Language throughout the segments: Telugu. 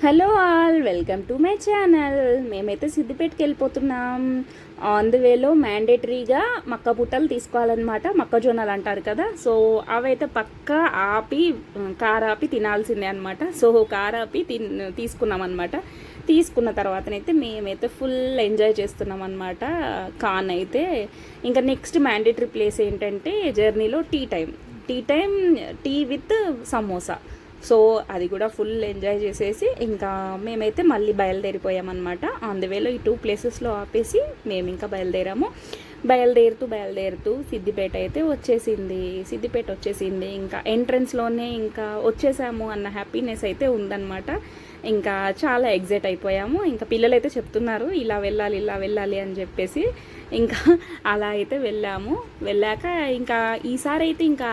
Hello all welcome to my channel మేమైతే సిద్దిపేటకి వెళ్ళిపోతున్నాం. ఆన్ ది వేలో మ్యాండేటరీగా మక్క పుట్టలు తీసుకోవాలన్నమాట. మొక్కజొన్నలు అంటారు కదా. సో అవైతే పక్కా ఆపి కార్ ఆపి తినాల్సిందే అనమాట సో కార్ ఆపి తిన్ తీసుకున్నాం అనమాట తీసుకున్న తర్వాతనైతే మేమైతే ఫుల్ ఎంజాయ్ చేస్తున్నాం అనమాట కాన్ అయితే. ఇంకా నెక్స్ట్ మ్యాండేటరీ ప్లేస్ ఏంటంటే జర్నీలో tea time. Tea time tea with samosa. So అది కూడా ఫుల్ ఎంజాయ్ చేసేసి ఇంకా మేమైతే మళ్ళీ బయలుదేరిపోయామన్నమాట. ఆన్ ది వేలో ఈ టూ ప్లేసెస్లో ఆపేసి మేము ఇంకా బయలుదేరాము. బయలుదేరుతూ బయలుదేరుతూ సిద్దిపేట అయితే వచ్చేసింది. సిద్దిపేట వచ్చేసింది. ఇంకా ఎంట్రన్స్లోనే ఇంకా వచ్చేసాము అన్న హ్యాపీనెస్ అయితే ఉందన్నమాట. ఇంకా చాలా ఎగ్జైట్ అయిపోయాము. ఇంకా పిల్లలైతే చెప్తున్నారు ఇలా వెళ్ళాలి ఇలా వెళ్ళాలి అని చెప్పేసి. ఇంకా అలా అయితే వెళ్ళాము. వెళ్ళాక ఇంకా ఈసారి అయితే ఇంకా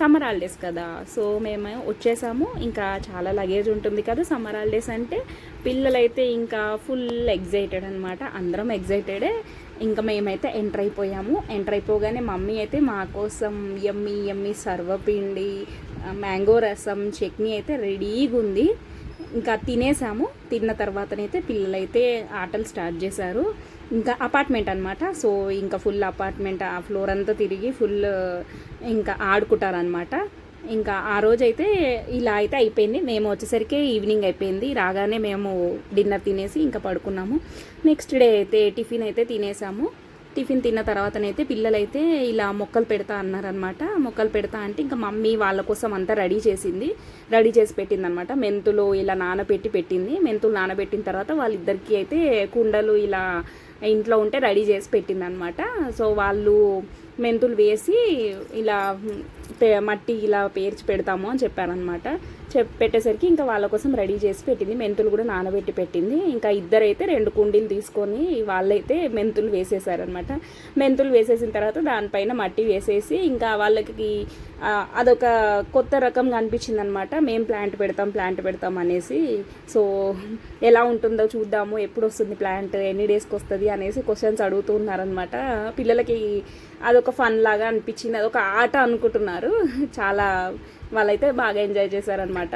సమ్మర్ హాలిడేస్ కదా. సో మేము వచ్చేసాము. ఇంకా చాలా లగేజ్ ఉంటుంది కదా సమ్మర్ హాలిడేస్ అంటే. పిల్లలైతే ఇంకా ఫుల్ ఎగ్జైటెడ్ అనమాట అందరం ఎగ్జైటెడే ఇంకా మేమైతే ఎంటర్ అయిపోయాము. ఎంటర్ అయిపోగానే మమ్మీ అయితే మా కోసం ఎమ్మి ఎమ్మి సర్వపిండి మ్యాంగో రసం చట్నీ అయితే రెడీగా ఉంది. ఇంకా తినేసాము. తిన్న తర్వాతనైతే పిల్లలైతే ఆటలు స్టార్ట్ చేశారు. ఇంకా అపార్ట్మెంట్ అనమాట సో ఇంకా ఫుల్ అపార్ట్మెంట్ ఆ ఫ్లోర్ అంతా తిరిగి ఫుల్ ఇంకా ఆడుకుంటారనమాట ఇంకా ఆ రోజు అయితే ఇలా అయితే అయిపోయింది. మేము వచ్చేసరికి ఈవినింగ్ అయిపోయింది. రాగానే మేము డిన్నర్ తినేసి ఇంకా పడుకున్నాము. నెక్స్ట్ డే అయితే టిఫిన్ అయితే తినేసాము. టిఫిన్ తిన్న తర్వాతనైతే పిల్లలైతే ఇలా మొక్కలు పెడతా అన్నారనమాట మొక్కలు పెడతా అంటే ఇంకా మమ్మీ వాళ్ళ కోసం అంతా రెడీ చేసింది. రెడీ చేసి పెట్టిందనమాట మెంతులు ఇలా నానబెట్టి పెట్టింది. మెంతులు నానబెట్టిన తర్వాత వాళ్ళిద్దరికీ అయితే కుండలు ఇలా ఇంట్లో ఉంటే రెడీ చేసి పెట్టిందనమాట సో వాళ్ళు మెంతులు వేసి ఇలా మట్టి ఇలా పేర్చి పెడతాము అని చెప్పారనమాట చెప్ పెట్టేసరికి ఇంకా వాళ్ళ కోసం రెడీ చేసి పెట్టింది. మెంతులు కూడా నానబెట్టి పెట్టింది. ఇంకా ఇద్దరైతే రెండు కుండీలు తీసుకొని వాళ్ళైతే మెంతులు వేసేసారనమాట మెంతులు వేసేసిన తర్వాత దానిపైన మట్టి వేసేసి ఇంకా వాళ్ళకి అదొక కొత్త రకంగా అనిపించింది అనమాట మేము ప్లాంట్ పెడతాం ప్లాంట్ పెడతాం అనేసి. సో ఎలా ఉంటుందో చూద్దాము. ఎప్పుడు వస్తుంది ప్లాంట్? ఎన్ని డేస్కి వస్తుంది అనేసి క్వశ్చన్స్ అడుగుతున్నారనమాట పిల్లలకి అదొక ఫన్ లాగా అనిపించింది. అదొక ఆట అనుకుంటున్నారు. చాలా వాళ్ళైతే బాగా ఎంజాయ్ చేశారనమాట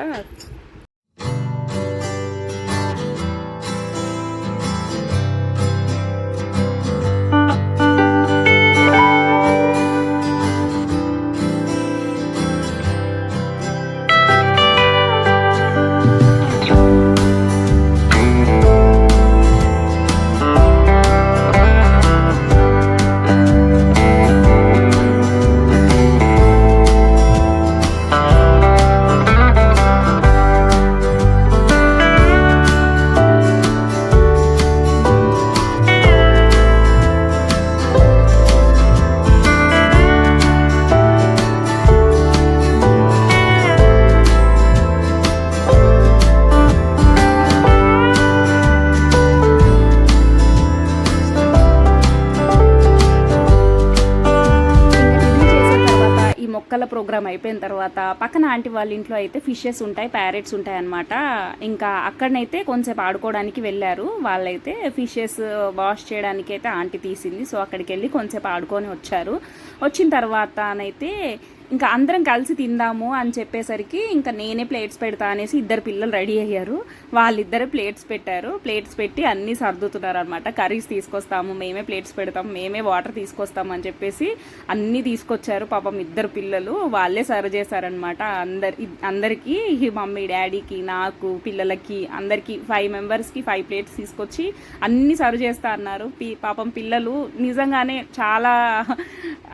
ప్రోగ్రామ్ అయిపోయిన తర్వాత పక్కన ఆంటీ వాళ్ళ ఇంట్లో అయితే ఫిషెస్ ఉంటాయి ప్యారెట్స్ ఉంటాయి అనమాట ఇంకా అక్కడనైతే కొంచెంసేపు ఆడుకోవడానికి వెళ్ళారు. వాళ్ళైతే ఫిషెస్ వాష్ చేయడానికి అయితే ఆంటీ తీసింది. సో అక్కడికి వెళ్ళి కొంచెంసేపు ఆడుకొని వచ్చారు. వచ్చిన తర్వాతనైతే ఇంకా అందరం కలిసి తిందాము అని చెప్పేసరికి ఇంకా నేనే ప్లేట్స్ పెడతా అనేసి ఇద్దరు పిల్లలు రెడీ అయ్యారు. వాళ్ళిద్దరే ప్లేట్స్ పెట్టారు. ప్లేట్స్ పెట్టి అన్నీ సర్దుతున్నారు అనమాట కర్రీస్ తీసుకొస్తాము మేమే ప్లేట్స్ పెడతాం మేమే వాటర్ తీసుకొస్తాం అని చెప్పేసి అన్నీ తీసుకొచ్చారు. పాపం ఇద్దరు పిల్లలు వాళ్ళే సర్వ్ చేశారనమాట అందరి అందరికీ మమ్మీ డాడీకి నాకు పిల్లలకి అందరికీ ఫైవ్ మెంబర్స్కి ఫైవ్ ప్లేట్స్ తీసుకొచ్చి అన్నీ సర్వ్ చేస్తా అన్నారు. పాపం పిల్లలు నిజంగానే చాలా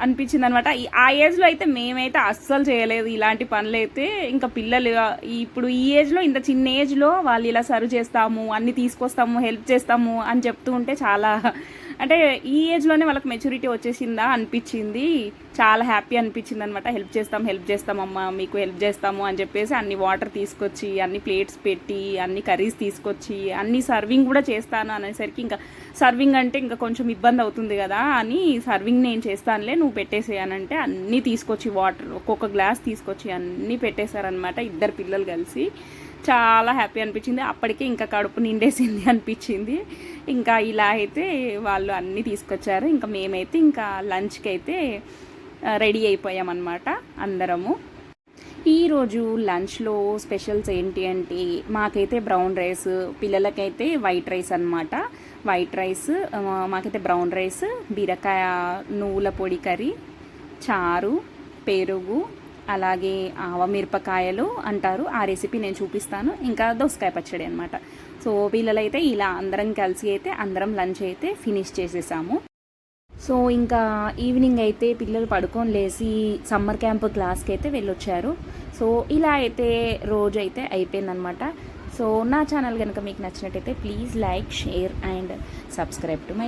అనిపించింది అనమాట ఆ ఏజ్లో అయితే మేమైతే అస్సలు చేయలేదు ఇలాంటి పనులు అయితే ఇంకా పిల్లలు ఇప్పుడు ఈ ఏజ్లో ఇంత చిన్న ఏజ్లో వాళ్ళు ఇలా సర్వ్ చేస్తాము అన్ని తీసుకొస్తాము హెల్ప్ చేస్తాము అని చెప్తూ ఉంటే చాలా అంటే ఈ ఏజ్లోనే వాళ్ళకి మెచ్యూరిటీ వచ్చేసిందా అనిపించింది. చాలా హ్యాపీ అనిపించింది అనమాట హెల్ప్ చేస్తాం హెల్ప్ చేస్తామమ్మా మీకు హెల్ప్ చేస్తాము అని చెప్పేసి అన్ని వాటర్ తీసుకొచ్చి అన్ని ప్లేట్స్ పెట్టి అన్ని కర్రీస్ తీసుకొచ్చి అన్ని సర్వింగ్ కూడా చేస్తాను అనేసరికి ఇంకా సర్వింగ్ అంటే ఇంకా కొంచెం ఇబ్బంది అవుతుంది కదా అని సర్వింగ్ నేను చేస్తానులే నువ్వు పెట్టేసేయనంటే అన్నీ తీసుకొచ్చి వాటర్ ఒక్కొక్క గ్లాస్ తీసుకొచ్చి అన్నీ పెట్టేశారనమాట ఇద్దరు పిల్లలు కలిసి. చాలా హ్యాపీ అనిపించింది. అప్పటికే ఇంకా కడుపు నిండేసింది అనిపించింది. ఇంకా ఇలా అయితే వాళ్ళు అన్నీ తీసుకొచ్చారు. ఇంకా మేమైతే ఇంకా లంచ్కి అయితే రెడీ అయిపోయామన్నమాట అందరము. ఈరోజు లంచ్లో స్పెషల్స్ ఏంటి అంటే మాకైతే బ్రౌన్ రైస్ పిల్లలకైతే వైట్ రైస్ అన్నమాట. వైట్ రైస్ మాకైతే బ్రౌన్ రైస్ బీరకాయ నువ్వుల పొడి కర్రీ చారు పెరుగు అలాగే ఆవ మిరపకాయలు అంటారు. ఆ రెసిపీ నేను చూపిస్తాను. ఇంకా దోసకాయ పచ్చడి అనమాట సో వీళ్ళలైతే ఇలా అందరం కలిసి అయితే అందరం లంచ్ అయితే ఫినిష్ చేసేసాము. సో ఇంకా ఈవినింగ్ అయితే పిల్లలు పడుకొని లేచి సమ్మర్ క్యాంప్ క్లాస్కి అయితే వెళ్ళొచ్చారు. సో ఇలా అయితే రోజు అయితే అయిపోయిందనమాట సో నా ఛానల్ కనుక మీకు నచ్చినట్టయితే please like share and subscribe to my